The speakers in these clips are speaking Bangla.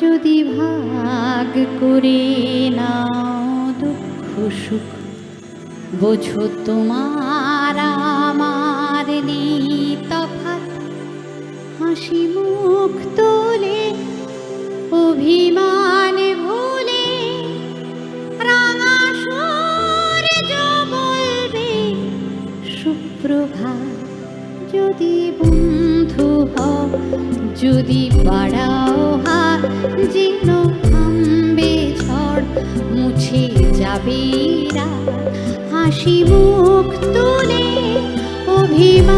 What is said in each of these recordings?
যদি ভাগ করে নাও দুঃখ সুখ বোঝো তোমার হাসি মুখ তোলে অভিমান ভুলে রাঙা বলবে, সুপ্রভাত যদি বন্ধু হও, যদি বাড়াও হাত, যেন থামবে ঝড়, মুছে যাবে হাসি মুখ তুলে অভিমান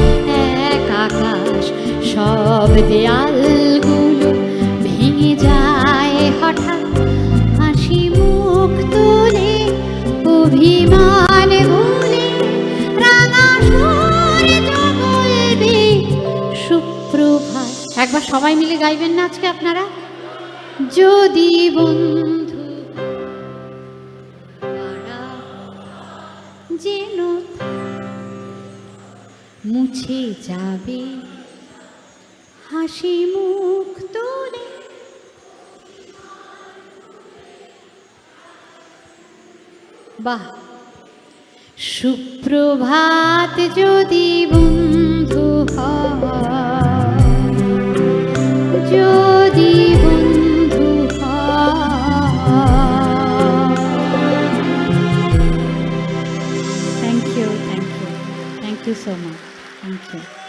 সব দেয়ালগুলো ভেঙে যায়। হঠাৎ হাসি মুখ তুলে অভিমান বলবে সুপ্রভাত। একবার সবাই মিলে গাইবেন না আজকে আপনারা? যদি বন্ধু যেন মুছে যাবে হাসি মুখ তোলে। বাহ! সুপ্রভাত যদি বন্ধু যদি বন্ধু thank you thank you thank you so much thank you